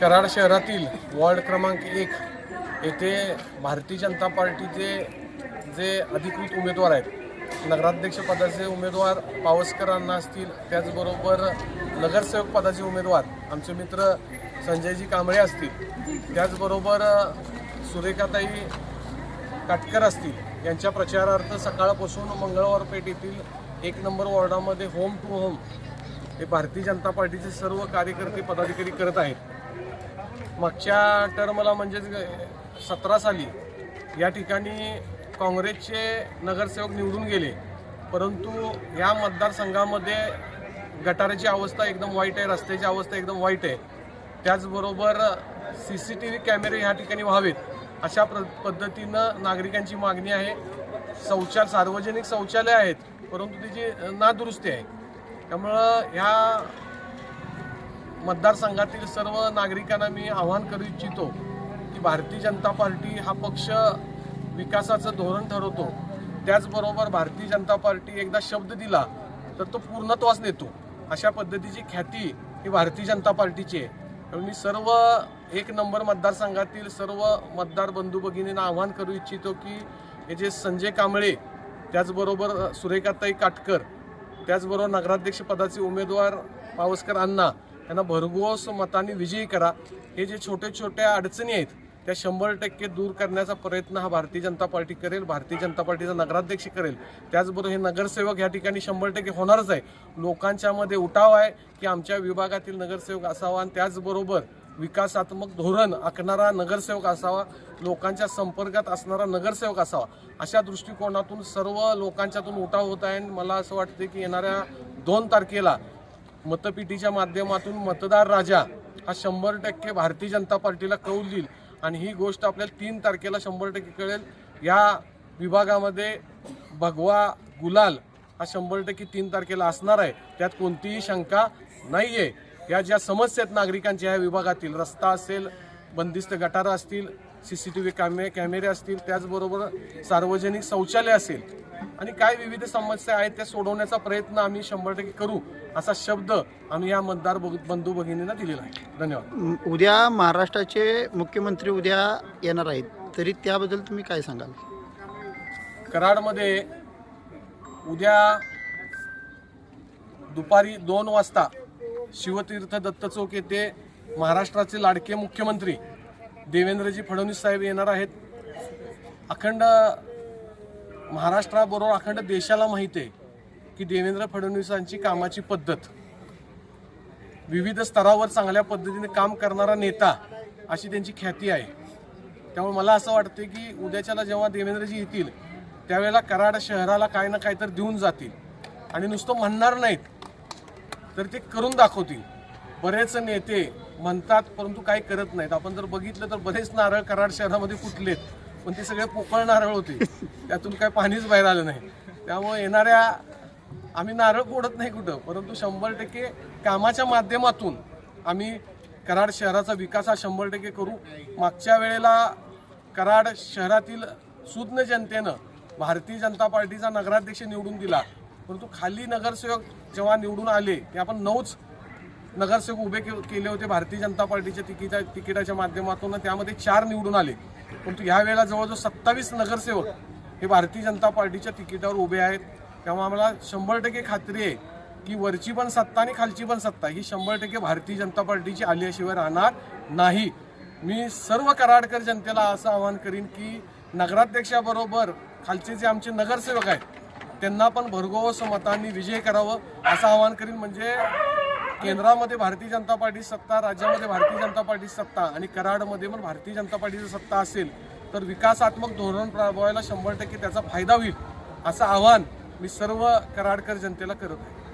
कराड शहरातील वॉर्ड क्रमांक एक येथे भारतीय जनता पार्टीचे जे अधिकृत उमेदवार आहेत नगराध्यक्ष पदाचे उमेदवार पावसकर अण्णा असतील त्याचबरोबर नगरसेवक पदाचे उमेदवार आमचे मित्र संजयजी कांबळे असतील त्याचबरोबर सुरेखाताई काटकर असतील यांच्या प्रचारार्थ सकाळपासून मंगळवार पेठ येथील एक नंबर वॉर्डामध्ये होम टू होम हे भारतीय जनता पार्टीचे सर्व कार्यकर्ते पदाधिकारी करत आहेत. मागच्या टर्मला म्हणजेच सतरा साली या ठिकाणी काँग्रेसचे नगरसेवक निवडून गेले. परंतु या मतदारसंघामध्ये गटाराची अवस्था एकदम वाईट आहे रस्त्याची अवस्था एकदम वाईट आहे. त्याचबरोबर सी सी टी व्ही कॅमेरे ह्या ठिकाणी व्हावेत अशा प्र पद्धतीनं नागरिकांची मागणी आहे. शौचालय सार्वजनिक शौचालय आहेत परंतु त्याची नादुरुस्ती आहे. त्यामुळं ह्या मतदारसंघातील सर्व नागरिकांना मी आवाहन करू इच्छितो की भारतीय जनता पार्टी हा पक्ष विकासाचं धोरण ठरवतो. त्याचबरोबर भारतीय जनता पार्टी एकदा शब्द दिला तर तो पूर्णत्वास नेतो. अशा पद्धतीची ख्याती ही भारतीय जनता पार्टीची आहे. त्यामुळे मी सर्व एक नंबर मतदारसंघातील सर्व मतदार बंधू भगिनींना आवाहन करू इच्छितो की हे जे संजय कांबळे त्याचबरोबर सुरेखाताई काटकर त्याचबरोबर नगराध्यक्षपदाचे उमेदवार पावसकर अण्णा त्यांना भरघोस मताने विजयी करा. हे जे छोटे छोट्या अडचणी आहेत त्या शंभर टक्के दूर करण्याचा प्रयत्न हा भारतीय जनता पार्टी करेल भारतीय जनता पार्टीचा नगराध्यक्ष करेल. त्याचबरोबर हे नगरसेवक या ठिकाणी शंभर टक्के होणारच आहे. लोकांच्यामध्ये उठाव आहे की आमच्या विभागातील नगरसेवक असावा आणि त्याचबरोबर विकासात्मक धोरण आखणारा नगरसेवक असावा लोकांच्या संपर्कात असणारा नगरसेवक असावा अशा दृष्टिकोनातून सर्व लोकांच्यातून उठाव होत आहे. आणि मला असं वाटते की येणाऱ्या दोन तारखेला मतपेटीच्या माध्यमातून मतदार राजा हा शंभर टक्के भारतीय जनता पार्टीला कौल देईल. आणि ही गोष्ट आपल्याला तीन तारखेला शंभर टक्के कळेल. या विभागामध्ये भगवा गुलाल हा शंभर टक्के तीन तारखेला असणार आहे. त्यात कोणतीही शंका नाही आहे या ज्या समस्या आहेत नागरिकांच्या ह्या विभागातील रस्ता असेल बंदिस्त गटारं असतील सी सी टी व्ही कॅमे कॅमेरे असतील त्याचबरोबर सार्वजनिक शौचालय असेल आणि काय विविध समस्या आहेत त्या सोडवण्याचा प्रयत्न आम्ही शंभर टक्के करू असा शब्द आम्ही या मतदार बंधू भगिनींना दिलेला आहे. धन्यवाद. उद्या महाराष्ट्राचे मुख्यमंत्री उद्या येणार आहेत तरी त्याबद्दल तुम्ही काय सांगाल? कराडमध्ये उद्या दुपारी दोन वाजता शिवतीर्थ दत्त चौक येथे महाराष्ट्राचे लाडके मुख्यमंत्री देवेंद्रजी फडणवीस साहेब येणार आहेत. अखंड महाराष्ट्राबरोबर अखंड देशाला माहिती आहे की देवेंद्र फडणवीसांची कामाची पद्धत. विविध स्तरावर चांगल्या पद्धतीने काम करणारा नेता अशी त्यांची ख्याती आहे. त्यामुळे मला असं वाटतं की उद्याच्याला जेव्हा देवेंद्रजी येतील त्यावेळेला कराड शहराला काय ना काय तर देऊन जातील. आणि नुसतं म्हणणार नाहीत तर ते करून दाखवतील. बरेच नेते म्हणतात परंतु काही करत नाहीत. आपण जर बघितलं तर बरेच नारळ कराड शहरामध्ये फुटलेत. पण ते सगळे पोकळ नारळ होते. त्यातून काय पाणीच बाहेर आलं नाही. त्यामुळे येणाऱ्या आम्ही नारळ फोडत नाही कुठं परंतु शंभर टक्के कामाच्या माध्यमातून आम्ही कराड शहराचा विकास हा शंभर टक्के करू. मागच्या वेळेला कराड शहरातील सुज्ञ जनतेनं भारतीय जनता पार्टीचा नगराध्यक्ष निवडून दिला. परंतु खाली नगरसेवक जेव्हा निवडून आले ते आपण नऊच नगरसेवक उभे के- केले होते भारतीय जनता पार्टीच्या तिकिटा तिकिटाच्या माध्यमातून त्यामध्ये चार निवडून आले. परंतु ह्या वेळेला जवळजवळ सत्तावीस नगरसेवक हे भारतीय जनता पार्टीच्या तिकिटावर उभे आहेत. त्यामुळे आम्हाला शंभर टक्के खात्री आहे की वरची पण सत्ता आणि खालची पण सत्ता ही शंभर टक्के भारतीय जनता पार्टीची आल्याशिवाय राहणार नाही. मी सर्व कराडकर जनतेला असं आवाहन करीन की नगराध्यक्षाबरोबर खालचे जे आमचे नगरसेवक आहेत त्यांना पण भरघोस मतांनी विजय करावं असं आवाहन करीन. म्हणजे केंद्रामध्ये भारतीय जनता पार्टी सत्ता राज्यामध्ये भारतीय जनता पार्टी सत्ता आणि कराडमध्ये पण भारतीय जनता पार्टीची सत्ता असेल तर विकासात्मक धोरण राबवायला शंभर टक्के त्याचा फायदा होईल असं आव्हान मी सर्व कराडकर जनतेला करत आहे.